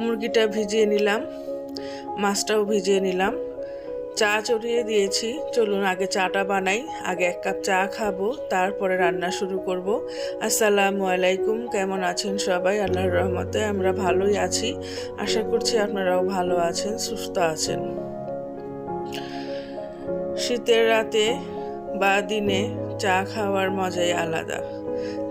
মুরগিটা ভিজিয়ে নিলাম, মাছটাও ভিজিয়ে নিলাম। চা চড়িয়ে দিয়েছি। চলুন আগে চাটা বানাই, আগে এক কাপ চা খাব, তারপরে রান্না শুরু করব। আসসালামু আলাইকুম, কেমন আছেন সবাই? আল্লাহর রহমতে আমরা ভালোই আছি। আশা করছি আপনারাও ভালো আছেন, সুস্থ আছেন। শীতের রাতে বা দিনে চা খাওয়ার মজাই আলাদা।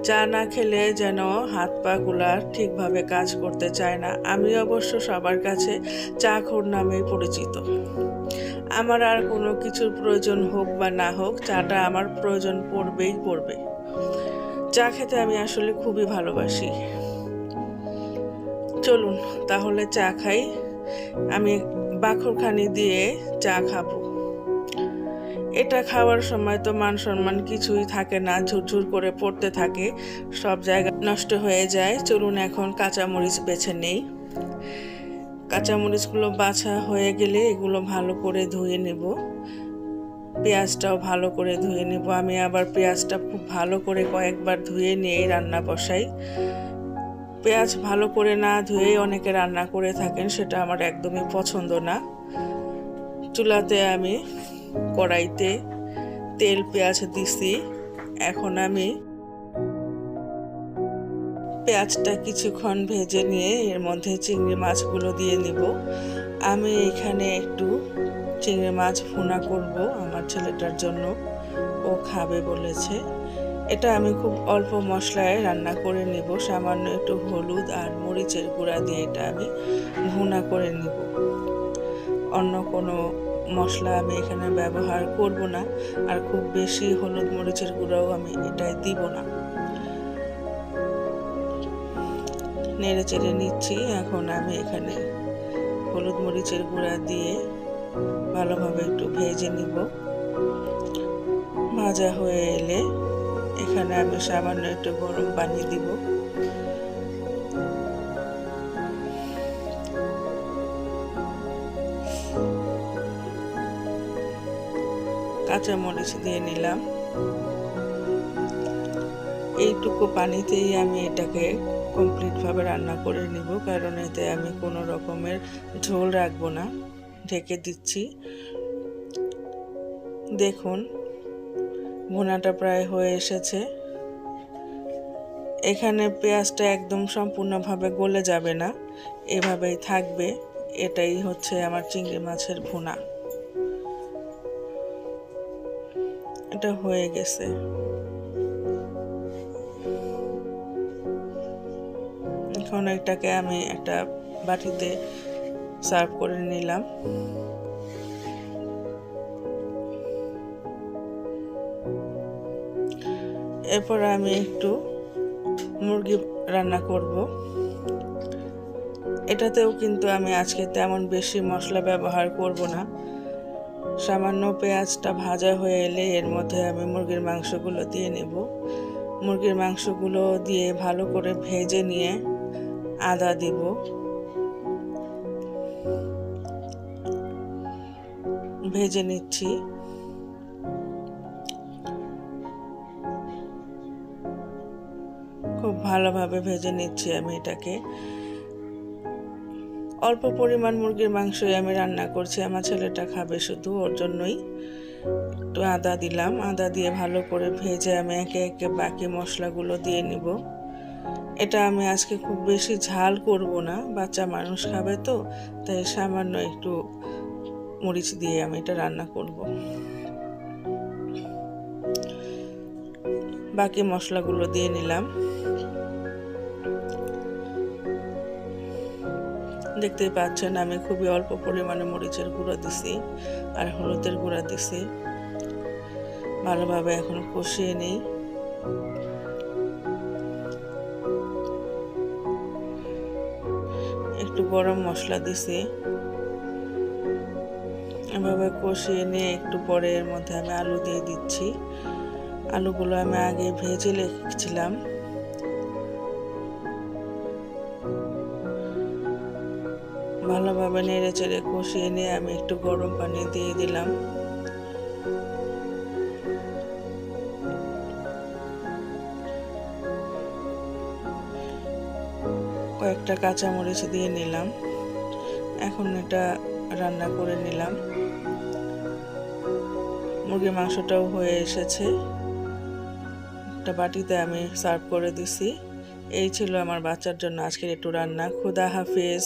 চা না খেলে যেন হাত পাগুলা ঠিকভাবে কাজ করতে চায় না। আমি অবশ্য সবার কাছে চা খোর নামেই পরিচিত। আমার আর কোনো কিছুর প্রয়োজন হোক বা না হোক, চাটা আমার প্রয়োজন পড়বেই পড়বে। চা খেতে আমি আসলে খুবই ভালোবাসি। চলুন, তাহলে চা খাই। আমি বাখরখানি দিয়ে চা খাব। এটা খাওয়ার সময় তো মান সম্মান কিছুই থাকে না, ঝুরঝুর করে পড়তে থাকে, সব জায়গা নষ্ট হয়ে যায়। চলুন এখন কাঁচামরিচ বেছে নেই। কাঁচামরিচগুলো বাছা হয়ে গেলে এগুলো ভালো করে ধুয়ে নেব। পেঁয়াজটাও ভালো করে ধুয়ে নেব। আমি আবার পেঁয়াজটা খুব ভালো করে কয়েকবার ধুয়ে নিয়ে রান্না বসাই। পেঁয়াজ ভালো করে না ধুয়েই অনেকে রান্না করে থাকেন, সেটা আমার একদমই পছন্দ না। চুলাতে আমি কড়াইতে তেল, পেঁয়াজ দিছি। এখন আমি পেঁয়াজটা কিছুক্ষণ ভেজে নিয়ে এর মধ্যে চিংড়ি মাছগুলো দিয়ে নিব। আমি এখানে একটু চিংড়ি মাছ ভুনা করব আমার ছেলেটার জন্য। ও খাবে বলেছে। এটা আমি খুব অল্প মশলায় রান্না করে নিব। সামান্য একটু হলুদ আর মরিচের গুঁড়া দিয়ে এটা আমি ভুনা করে নিব। অন্য কোনো মশলা আমি এখানে ব্যবহার করব না, আর খুব বেশি হলুদ মরিচের গুঁড়াও আমি এটাই দিব না। নেড়ে চেড়ে নিচ্ছি, এখন আমি এখানে হলুদ মরিচের গুঁড়া দিয়ে ভালোভাবে একটু ভেজে নিব। ভাজা হয়ে এলে এখানে আমি সামান্য একটু গরম পানি দিব। কাঁচামরিচ দিয়ে নিলাম। এইটুকু পানিতেই আমি এটাকে কমপ্লিটভাবে রান্না করে নিব, কারণ এতে আমি কোনো রকমের ঝোল রাখব না, ঢেকে দিচ্ছি। দেখুন, ভুনাটা প্রায় হয়ে এসেছে। এখানে পেঁয়াজটা একদম সম্পূর্ণভাবে গলে যাবে না, এভাবেই থাকবে। এটাই হচ্ছে আমার চিংড়ি মাছের ভুনা। এটা হয়ে গেছে। এখন এটাকে আমি একটা বাটিতে সার্ভ করে নিলাম। এরপর আমি একটু মুরগি রান্না করব। এটাতেও কিন্তু আমি আজকে তেমন বেশি মশলা ব্যবহার করব না। সামান্য পেঁয়াজটা ভাজা হয়ে এলে এর মধ্যে আমি মুরগির মাংসগুলো দিয়ে নেব। মুরগির মাংসগুলো দিয়ে ভালো করে ভেজে নিয়ে আদা দিব। ভেজে নিচ্ছি। খুব ভালোভাবে ভেজে নিচ্ছি আমি এটাকে। অল্প পরিমাণ মুরগির মাংসই আমি রান্না করছি। আমার ছেলেটা খাবে শুধু, ওর জন্যই একটু আদা দিলাম। আদা দিয়ে ভালো করে ভেজে আমি একে একে বাকি মশলাগুলো দিয়ে নিব। এটা আমি আজকে খুব বেশি ঝাল করব না, বাচ্চা মানুষ খাবে তো, তাই সামান্য একটু মরিচ দিয়ে আমি এটা রান্না করব। বাকি মশলাগুলো দিয়ে নিলাম। দেখতেই পাচ্ছেন, আমি খুবই অল্প পরিমাণে মরিচের গুঁড়ো দিছি আর হলুদের গুঁড়া দিছি। ভালোভাবে এখন কষিয়ে নিই। একটু গরম মশলা দিছি। এভাবে কষিয়ে নিয়ে একটু পরে এর মধ্যে আমি আলু দিয়ে দিচ্ছি। আলুগুলো আমি আগে ভেজে রেখেছিলাম। ভালোভাবে নেড়ে চেড়ে কষিয়ে নিয়ে আমি একটু গরম পানি দিয়ে দিলাম। কয়েকটা কাঁচামরিচ দিয়ে নিলাম। এখন এটা রান্না করে নিলাম। মুরগির মাংসটাও হয়ে এসেছে। একটা বাটিতে আমি সার্ভ করে দিছি। এই ছিল আমার বাচ্চার জন্য আজকের একটু রান্না। খুদা হাফিজ।